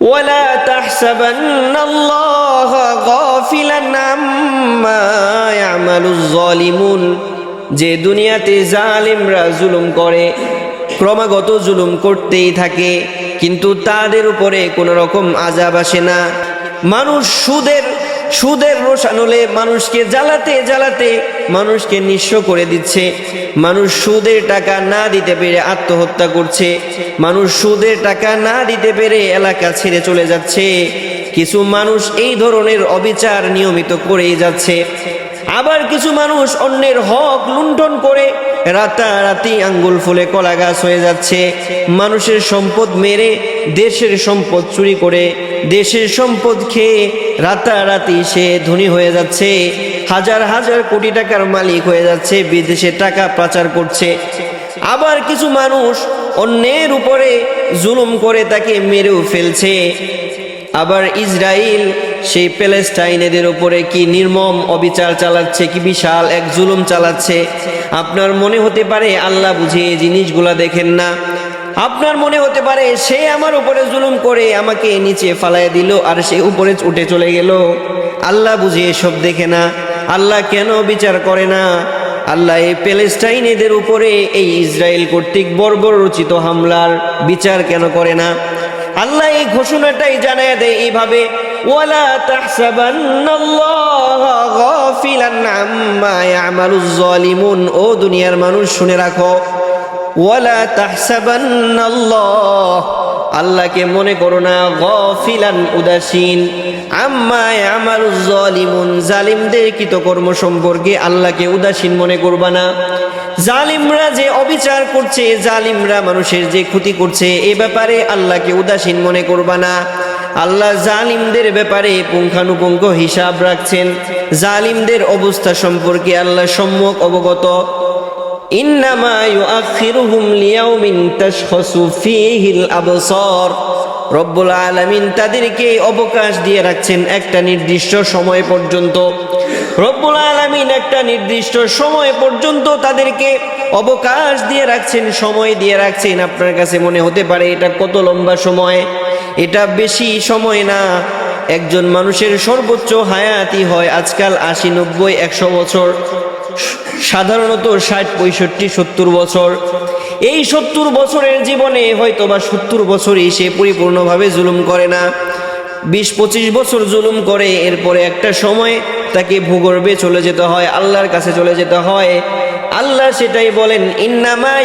ولا تحسبن الله غافلا عما يعمل الظالمون যে দুনিয়াতে জালিমরা জুলুম করে ক্রমাগত জুলুম করতেই থাকে কিন্তু তাদের উপরে কোনো রকম আজাব আসে না মানুষ সুদের সুদের রোশানলে মানুষকে জ্বালাতে জ্বালাতে মানুষকে নিঃস্ব করে দিচ্ছে। মানুষ সুদের টাকা না দিতে পেরে আত্মহত্যা করছে। মানুষ সুদের টাকা না দিতে পেরে এলাকা ছেড়ে চলে যাচ্ছে। কিছু মানুষ এই ধরনের অবিচার নিয়মিত করেই যাচ্ছে। আবার কিছু মানুষ অন্যের হক লুণ্ঠন করে রাতারাতি আঙ্গুল ফুলে কলা গাছ হয়ে যাচ্ছে। মানুষের সম্পদ মেরে দেশের সম্পদ চুরি করে, দেশের সম্পদ খেয়ে রাতারাতি সে ধনী হয়ে যাচ্ছে। হাজার হাজার কোটি টাকার মালিক হয়ে যাচ্ছে, বিদেশে টাকা পাচার করছে। আবার কিছু মানুষ অন্যের উপরে জুলুম করে তাকে মেরেও ফেলছে। আবার ইসরায়েল সেই প্যালেস্টাইনেদের উপরে কি নির্মম অবিচার চালাচ্ছে, কি বিশাল এক জুলুম চালাচ্ছে? আপনার মনে হতে পারে, আল্লাহ বুঝে এই জিনিসগুলা দেখেন না। আপনার মনে হতে পারে, সে আমার উপরে জুলুম করে আমাকে নিচে ফালায় দিল আর সে উপরে উঠে চলে গেল। আল্লাহ বুঝে এসব দেখে না। আল্লাহ কেন বিচার করে না? আল্লাহ এই প্যালেস্টাইনেদের উপরে এই ইসরায়েল কর্তৃক বর্বর রচিত হামলার বিচার কেন করে না? আল্লাহ এই ঘোষণাটাই জানায় দেয় এইভাবে ওয়ালা তাহসাবান্নাল্লাহা গাফিলান আম্মা ইয়ামালুজ জালিমুন ও দুনিয়ার মানুষ, শুনে রাখো। ওয়ালা তাহসাবান্নাল্লাহ, আল্লাহকে মনে করো না, গফিলান উদাসীন। আম্মা ইয়ামালুজ জালিমুন জালিমদের কৃতকর্ম সম্পর্কে আল্লাহকে উদাসীন মনে করবা না। জালিমরা যে অবিচার করছে, জালিমরা মানুষের যে ক্ষতি করছে, এ ব্যাপারে আল্লাহকে উদাসীন মনে করবা না। আল্লাহ জালিমদের ব্যাপারে পুঙ্খানুপুঙ্খ হিসাব রাখছেন। জালিমদের অবস্থা সম্পর্কে আল্লাহ সম্যক অবগত। রব্বুল আলামিন তাদেরকে অবকাশ দিয়ে রাখছেন একটা নির্দিষ্ট সময় পর্যন্ত। রব্বুল আলামিন একটা নির্দিষ্ট সময় পর্যন্ত তাদেরকে অবকাশ দিয়ে রাখছেন, সময় দিয়ে রাখছেন। আপনার কাছে মনে হতে পারে এটা কত লম্বা সময়? এটা বেশি সময় না। একজন মানুষের সর্বোচ্চ হায়াতি হয় আজকাল আশি, নব্বই, একশো বছর, সাধারণত ষাট, পঁয়ষট্টি, সত্তর বছর। এই সত্তর বছরের জীবনে হয়তো বা সত্তর বছরই সে পরিপূর্ণভাবে জুলুম করে না। বিশ পঁচিশ বছর জুলুম করে, এরপরে একটা সময় তাকে ভূগর্ভে চলে যেতে হয়, আল্লাহর কাছে চলে যেতে হয়। আল্লাহ সেটাই বলেন, ইন্নামা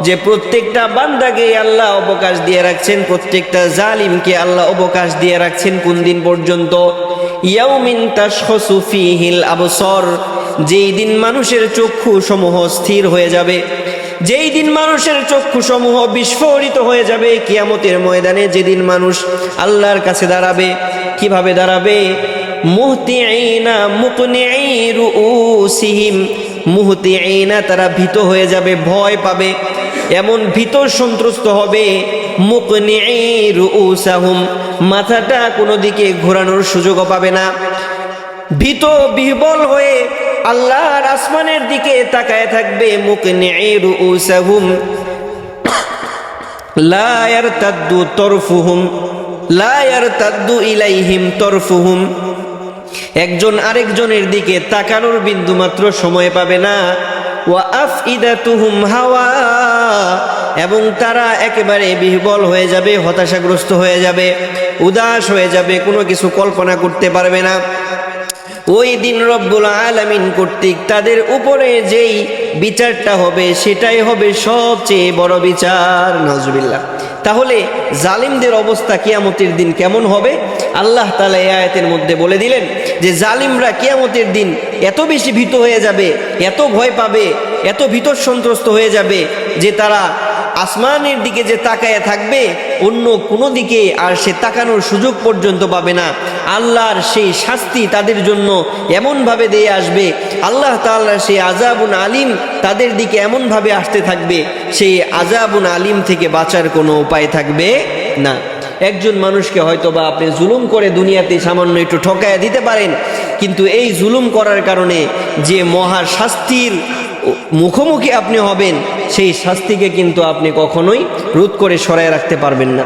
যে প্রত্যেকটা বান্দাকে আল্লাহ অবকাশ দিয়ে রাখছেন, প্রত্যেকটা জালিমকে আল্লাহ অবকাশ দিয়ে রাখছেন কোন দিন পর্যন্ত। যেই দিন মানুষের চক্ষু সমূহ স্থির হয়ে যাবে যেই দিন মানুষের চক্ষু সমূহ বিস্ফোরিত হয়ে যাবে, কিয়ামতের ময়দানে যেদিন মানুষ আল্লাহর কাছে দাঁড়াবে, কীভাবে দাঁড়াবে? মুহতিআইনা মুকনিঈ রুউসিহিম। মুহতিআইনা তারা ভীত হয়ে যাবে, ভয় পাবে। এমন ভীত সন্ত্রস্ত হবে মুকনিঈ রুউসাহুম। মাথাটা কোনো দিকে ঘোরানোর সুযোগও পাবে না। ভীত, বিহবল হয়ে আল্লাহর আসমানের দিকে তাকায় থাকবে, মুকনিঈ রুউসাহুম। লা ইয়ারতাদ্দু তরফুহুম, লা ইয়ারতাদ্দু ইলাইহিম তরফুহুম। একজন আরেকজনের দিকে তাকানোর বিন্দুমাত্র সময় পাবে না। ওয়া আফইদাতুহুম হাওয়া, এবং তারা একেবারে বিহবল হয়ে যাবে, হতাশাগ্রস্ত হয়ে যাবে, উদাস হয়ে যাবে, কোনো কিছু কল্পনা করতে পারবে না। ওই দিন রব্বুল আলামিন কর্তৃক তাদের উপরে যেই বিচারটা হবে, সেটাই হবে সবচেয়ে বড় বিচার। নজবিল্লা তাহলে জালিমদের অবস্থা কিয়ামতের দিন কেমন হবে? আল্লাহ তালা এই আয়াতের মধ্যে বলে দিলেন যে, জালিমরা কিয়ামতের দিন এত বেশি ভীত হয়ে যাবে, এত ভয় পাবে, এত ভীত সন্ত্রস্ত হয়ে যাবে যে তারা আসমানের দিকে যে তাকায় থাকবে, অন্য কোনো দিকে আর সে তাকানোর সুযোগ পর্যন্ত পাবে না। আল্লাহর সেই শাস্তি তাদের জন্য এমনভাবে দিয়ে আসবে। আল্লাহ তাল্লাহ সেই আজাবুন আলিম তাদের দিকে এমনভাবে আসতে থাকবে, সেই আজাবুন আলিম থেকে বাঁচার কোনো উপায় থাকবে না। একজন মানুষকে হয়তো বা আপনি জুলুম করে দুনিয়াতে সামান্য একটু ঠকায়া দিতে পারেন, কিন্তু এই জুলুম করার কারণে যে মহা শাস্তির মুখোমুখি আপনি হবেন সেই শাস্তিকে কিন্তু আপনি কখনোই রোধ করে সরায় রাখতে পারবেন না।